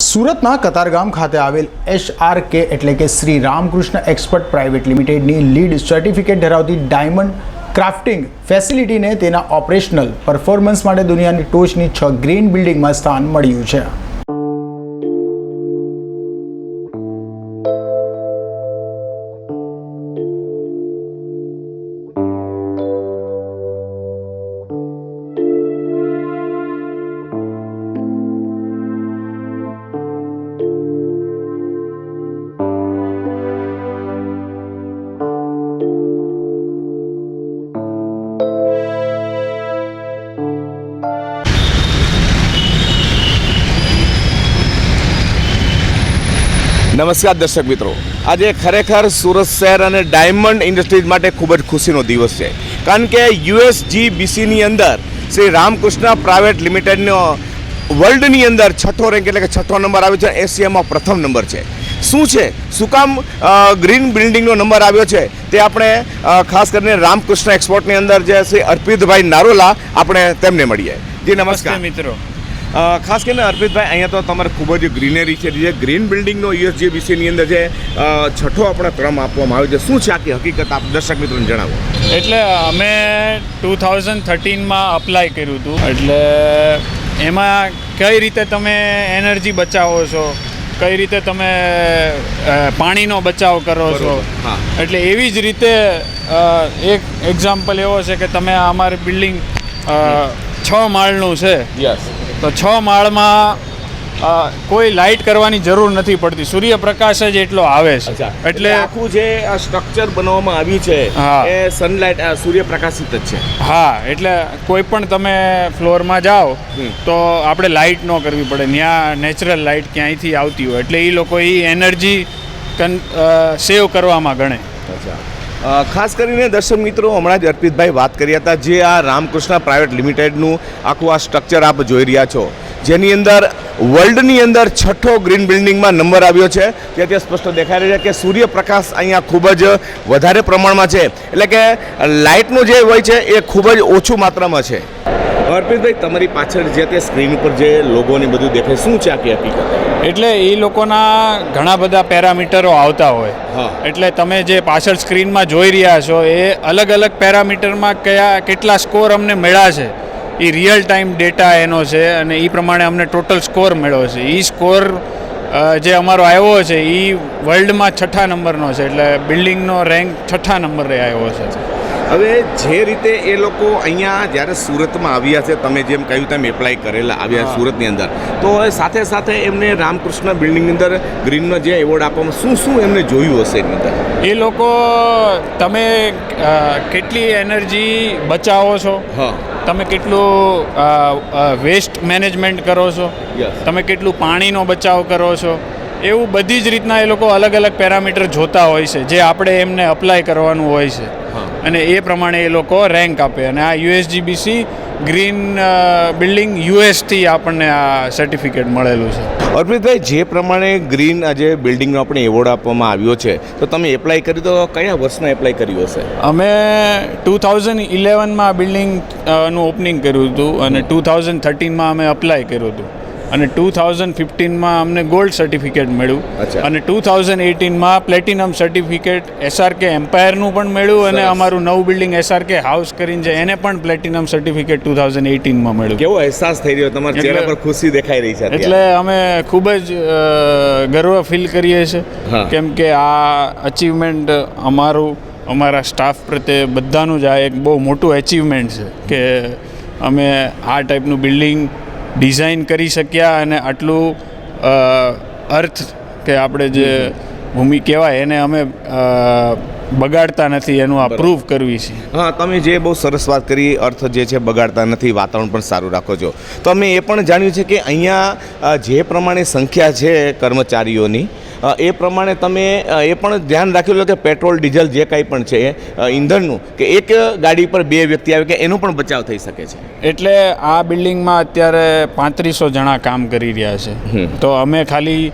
સુરતના કતારગામ ખાતે આવેલ એસઆરકે એટલે કે શ્રી રામકૃષ્ણ એક્સપર્ટ પ્રાઇવેટ લિમિટેડની લીડ સર્ટિફિકેટ ધરાવતી ડાયમંડ ક્રાફ્ટિંગ ફેસિલિટીને તેના ઓપરેશનલ પરફોર્મન્સ માટે દુનિયાની ટોચની છ ગ્રીન બિલ્ડિંગમાં સ્થાન મળ્યું છે. નમસ્કાર દર્શક મિત્રો. આજે ખરેખર સુરત શહેર અને ડાયમંડ ઇન્ડસ્ટ્રીઝ માટે ખૂબ જ ખુશીનો દિવસ છે. કારણ કે યુએસજીબીસીની અંદર શ્રી રામકૃષ્ણ પ્રાઇવેટ લિમિટેડનો વર્લ્ડની અંદર છઠ્ઠો રેન્ક એટલે કે છઠ્ઠો નંબર આવ્યો છે એશિયામાં પ્રથમ નંબર છે. શું છે? શું કામ ગ્રીન બિલ્ડિંગનો નંબર આવ્યો છે? તે આપણે ખાસ કરીને રામકૃષ્ણ એક્સપોર્ટની અંદર જે શ્રી અર્પિતભાઈ નારોલા, આપણે તેમને મળીએ. જી, નમસ્કાર. મિત્રો. ખાસ કરીને અર્પિતભાઈ અહીંયા તો તમારે ખૂબ જ ગ્રીનરી છે જે ગ્રીન બિલ્ડિંગનો યુએસજીબીસીની અંદર જે છઠ્ઠો આપણે ક્રમ આપવામાં આવ્યો છે. શું છે આખી હકીકત? આપ દર્શક મિત્રોને જણાવો. એટલે અમે ટુ થાઉઝન્ડ થર્ટીનમાં અપ્લાય કર્યું હતું. એટલે એમાં કઈ રીતે તમે એનર્જી બચાવો છો? કઈ રીતે તમે પાણીનો બચાવ કરો છો. એટલે એવી જ રીતે એક એક્ઝામ્પલ એવો છે કે તમે અમારી બિલ્ડિંગ છ માળનું છે. યસ તો છ માળમાં કોઈ લાઇટ કરવાની જરૂર નથી પડતી. સૂર્યપ્રકાશ જ એટલો આવે છે. એટલે આખું જે આ સ્ટ્રક્ચર બનાવવામાં આવ્યું છે હા. એ સનલાઇટ સૂર્યપ્રકાશિત જ છે. હા એટલે કોઈ પણ તમે ફ્લોરમાં જાઓ તો આપણે લાઇટ ન કરવી પડે. ત્યાં નેચરલ લાઇટ ક્યાંયથી આવતી હોય. એટલે એ લોકો એ એનર્જી સેવ કરવામાં ગણે. અ, ખાસ કરીને દર્શક મિત્રો, હમણાં જ અર્પિતભાઈ વાત કરી હતા જે આ રામકૃષ્ણ પ્રાઇવેટ લિમિટેડનું આખું આ સ્ટ્રક્ચર આપ જોઈ રહ્યા છો. જેની અંદર વર્લ્ડની અંદર છઠ્ઠો ગ્રીન બિલ્ડિંગમાં નંબર આવ્યો છે. તે તે સ્પષ્ટ દેખાઈ રહ્યો છે કે સૂર્યપ્રકાશ અહીંયા ખૂબ જ વધારે પ્રમાણમાં છે. એટલે કે, લાઇટનું જે હોય છે, એ ખૂબ જ ઓછું માત્રામાં છે. અર્પિતભાઈ તમારી પાછળ જે તે સ્ક્રીન ઉપર જે લોગોને બધું દેખાય શું છે આખી હકીકત એટલે એ લોકોના ઘણા બધા પેરામીટરો આવતા હોય. હા. એટલે તમે જે પાછળ સ્ક્રીનમાં જોઈ રહ્યા છો એ અલગ અલગ પેરામીટરમાં કયા કેટલા સ્કોર અમને મળ્યા છે. એ રિયલ ટાઈમ ડેટા એનો છે અને એ પ્રમાણે અમને ટોટલ સ્કોર મળ્યો છે. એ સ્કોર જે અમારો આવ્યો છે એ વર્લ્ડમાં છઠ્ઠા નંબરનો છે. એટલે બિલ્ડિંગનો રેન્ક છઠ્ઠા નંબરે આવ્યો છે. હવે જે રીતે એ લોકો અહીંયા જ્યારે સુરતમાં આવ્યા છે તમે જેમ કહ્યું તેમ એપ્લાય કરેલા આવ્યા સુરતની અંદર. તો સાથે સાથે એમને રામકૃષ્ણ બિલ્ડિંગની અંદર ગ્રીનનો જે એવોર્ડ આપવામાં શું શું એમને જોયું હશે એની અંદર? એ લોકો તમે કેટલી એનર્જી બચાવો છો? હા. તમે કેટલું વેસ્ટ મેનેજમેન્ટ કરો છો. તમે કેટલું પાણીનો બચાવ કરો છો? એવું બધી જ રીતના એ લોકો અલગ અલગ પેરામીટર જોતા હોય છે જે આપણે એમને અપ્લાય કરવાનું હોય છે. અને એ પ્રમાણે એ લોકો રેન્ક આપે. અને આ યુએસજીબીસી ગ્રીન બિલ્ડિંગ યુએસથી આપણને આ સર્ટિફિકેટ મળેલું છે. અર્પિતભાઈ જે પ્રમાણે ગ્રીન આજે બિલ્ડિંગનો આપણે એવોર્ડ આપવામાં આવ્યો છે તો તમે એપ્લાય કરી તો કયા વર્ષમાં એપ્લાય કર્યું હશે? અમે ટુ થાઉઝન્ડ ઇલેવનમાં બિલ્ડિંગનું ઓપનિંગ કર્યું હતું અને ટુ થાઉઝન્ડ થર્ટીનમાં અમે અપ્લાય કર્યું હતું. અને ટુ થાઉઝન્ડ ફિફ્ટીનમાં અમને ગોલ્ડ સર્ટિફિકેટ મળ્યું. અને two thousand એટીનમાં platinum certificate S R K એમ્પાયરનું પણ મળ્યું અને અમારું નવું બિલ્ડિંગ એસઆરકે હાઉસ કરીને છે એને પણ પ્લેટિનમ સર્ટિફિકેટ ટુ થાઉઝન્ડ એટીનમાં મળ્યું. કેવો અહેસાસ થઈ રહ્યો? તમારા ચહેરા પર ખુશી દેખાઈ રહી છે એટલે અમે ખૂબ જ ગર્વ ફીલ કરીએ છીએ. કેમ કે આ અચીવમેન્ટ અમારું અમારા સ્ટાફ પ્રત્યે બધાનું જ આ એક બહુ મોટું અચીવમેન્ટ છે કે અમે આ ટાઈપનું બિલ્ડિંગ ડિઝાઇન કરી શક્યા અને આટલું અર્થ કે આપણે જે ભૂમિ કહેવાય એને અમે બગાડતા નથી એનું આ પ્રૂવ કરવી છે. હા તમે જે બહુ સરસ વાત કરી અર્થ જે છે બગાડતા નથી વાતાવરણ પણ સારું રાખો છો. તો અમે એ પણ જાણ્યું છે કે અહીંયા જે પ્રમાણે સંખ્યા છે કર્મચારીઓની એ પ્રમાણે તમે એ પણ ધ્યાન રાખ્યું કે પેટ્રોલ ડીઝલ જે કાંઈ પણ છે અ, ઈંધણનું કે એક ગાડી પર બે વ્યક્તિ આવે કે એનો પણ બચાવ થઈ શકે છે? એટલે આ બિલ્ડિંગમાં અત્યારે પાંત્રીસો જણા કામ કરી રહ્યા છે. તો અમે ખાલી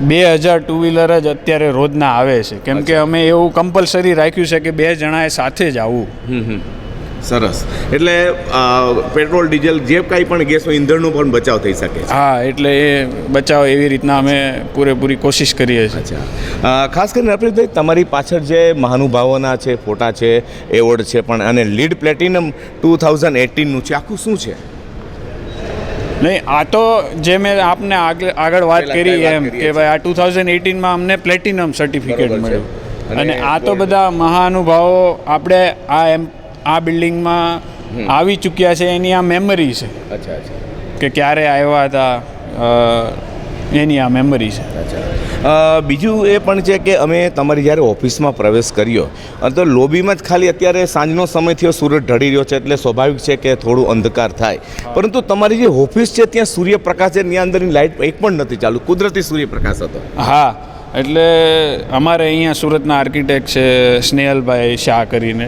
બે હજાર ટુ વ્હીલર જ અત્યારે રોજના આવે છે. કેમ કે અમે એવું કમ્પલસરી રાખ્યું છે કે બે જણાએ સાથે જ આવવું. સરસ. એટલે પેટ્રોલ ડીઝલ જે કાંઈ પણ ગેસ હોય ઈંધણનો પણ બચાવ થઈ શકે હા એટલે એ બચાવ એવી રીતના અમે પૂરેપૂરી કોશિશ કરીએ છીએ. ખાસ કરીને હરપ્રીતભાઈ તમારી પાછળ જે મહાનુભાવોના છે ફોટા છે એવોર્ડ છે પણ અને લીડ પ્લેટિનમ ટુ થાઉઝન્ડ એટીનનું છે આખું શું છે? નહીં આ તો જે મેં આપને આગળ વાત કરી એમ કે ભાઈ આ ટુ થાઉઝન્ડ એટીનમાં અમને પ્લેટિનમ સર્ટિફિકેટ મળ્યું. અને આ તો બધા મહાનુભાવો આપણે આ એમ આ બિલ્ડિંગમાં આવી ચૂક્યા છે એની આ મેમરી છે. અચ્છા અચ્છા. કે ક્યારે આવ્યા હતા એની આ મેમરી છે. અચ્છા. બીજું એ પણ છે કે અમે તમારી જ્યારે ઓફિસમાં પ્રવેશ કર્યો અને તો લોબીમાં જ ખાલી અત્યારે સાંજનો સમય થયો સૂરજ ઢળી રહ્યો છે એટલે સ્વાભાવિક છે કે થોડું અંધકાર થાય. પરંતુ તમારી જે ઓફિસ છે ત્યાં સૂર્યપ્રકાશ છે એની અંદરની લાઇટ એક પણ નથી ચાલુ કુદરતી સૂર્યપ્રકાશ હતો. હા એટલે અમારે અહીંયા સુરતના આર્કિટેક્ટ છે સ્નેહલભાઈ શાહ કરીને.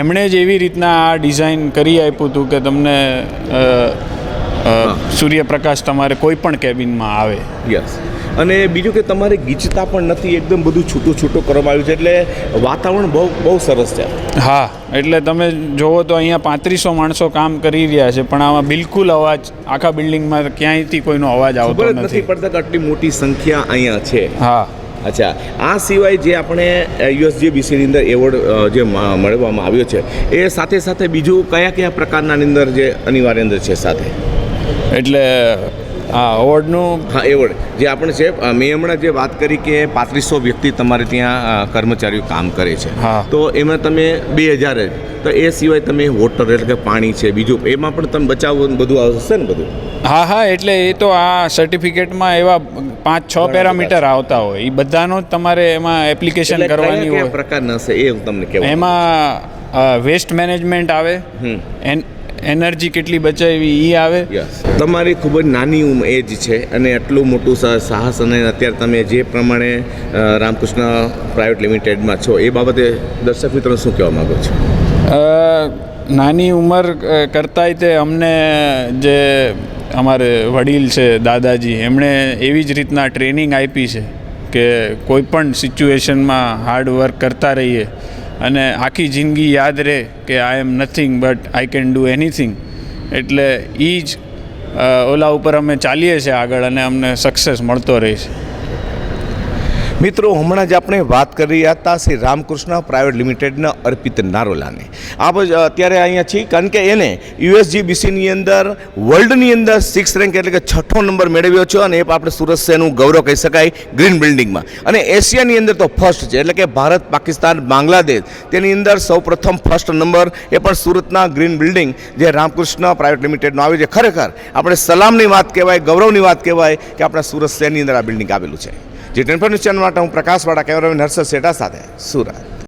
એમણે જ એવી રીતના આ ડિઝાઇન કરી આપ્યું હતું કે તમને સૂર્યપ્રકાશ તમારે કોઈ પણ કેબિનમાં આવે. યસ અને બીજું કે તમારે ગીચતા પણ નથી એકદમ બધું છૂટું છૂટું કરવામાં આવ્યું છે એટલે વાતાવરણ બહુ બહુ સરસ છે. હા એટલે તમે જોવો તો અહીંયા પાંત્રીસો માણસો કામ કરી રહ્યા છે પણ આમાં બિલકુલ અવાજ આખા બિલ્ડિંગમાં ક્યાંયથી કોઈનો અવાજ આવતો નથી નથી. પડતા આટલી મોટી સંખ્યા અહીંયા છે. હા. અચ્છા, આ સિવાય જે આપણે યુએસજીબીસીની અંદર એવોર્ડ જે મ- મળવામાં આવ્યો છે, એ સાથે સાથે બીજું કયા કયા પ્રકારના અંદર જે અનિવાર્ય અંદર છે સાથે? એટલે હા અવોર્ડનું હા એવોર્ડ જે આપણે છે મેં હમણાં જે વાત કરી કે પાંત્રીસો વ્યક્તિ તમારે ત્યાં કર્મચારીઓ કામ કરે છે. તો એમાં તમે બે હજાર જ. તો એ સિવાય તમે વોટર એટલે કે પાણી છે બીજું એમાં પણ તમે બચાવો બધું આવશે ને બધું? હા હા એટલે એ તો આ સર્ટિફિકેટમાં એવા પાંચ છ પેરામીટર આવતા હોય. એ બધાનો જ તમારે એમાં એપ્લિકેશન કરવાની હોય. પ્રકાર ન હશે એ હું તમને કહેવાય એમાં વેસ્ટ મેનેજમેન્ટ આવે. હમ. એન એનર્જી કેટલી બચાવી એ આવે? તમારી ખૂબ જ નાની એજ છે અને આટલું મોટું સાહસ અને અત્યારે તમે જે પ્રમાણે રામકૃષ્ણ પ્રાઇવેટ લિમિટેડમાં છો એ બાબતે દર્શક મિત્રો શું કહેવા માગો છો? નાની ઉંમર કરતાંય તે અમને જે અમારે વડીલ છે દાદાજી એમણે એવી જ રીતના ટ્રેનિંગ આપી છે કે કોઈ પણ સિચ્યુએશનમાં હાર્ડ વર્ક કરતા રહીએ અને આખી જિંદગી યાદ રહે કે I am nothing but I can do anything એટલે એ જ ઓલા ઉપર અમે ચાલીએ છીએ આગળ અને અમને સક્સેસ મળતો રહે છે. મિત્રો, હમણાં જ આપણે વાત કરી રહ્યા હતા શ્રી રામકૃષ્ણ પ્રાઇવેટ લિમિટેડના અર્પિત નારોલાને. આપ અત્યારે અહીંયા છીએ, કારણ કે એને યુએસજીબીસીની અંદર, વર્લ્ડની અંદર સિક્સ રેન્ક એટલે કે છઠ્ઠો નંબર મેળવ્યો છે અને એ આપણે સુરત શહેરનું ગૌરવ કહી શકાય ગ્રીન બિલ્ડિંગમાં અને એશિયાની અંદર તો ફર્સ્ટ છે, એટલે કે ભારત, પાકિસ્તાન, બાંગ્લાદેશ, તેની અંદર સૌપ્રથમ ફર્સ્ટ નંબર એ પણ સુરતના ગ્રીન બિલ્ડિંગ જે રામકૃષ્ણ પ્રાઇવેટ લિમિટેડનું આવ્યું છે. ખરેખર, આપણે સલામની વાત કહેવાય, ગૌરવની વાત કહેવાય કે આપણા સુરત શહેરની અંદર આ બિલ્ડિંગ આવેલું છે. જે ટેન્ફર ન્યૂઝ ચેનલ માટે હું પ્રકાશવાળા કેમેરામેન હર્ષદ શેઠા સાથે સુરત.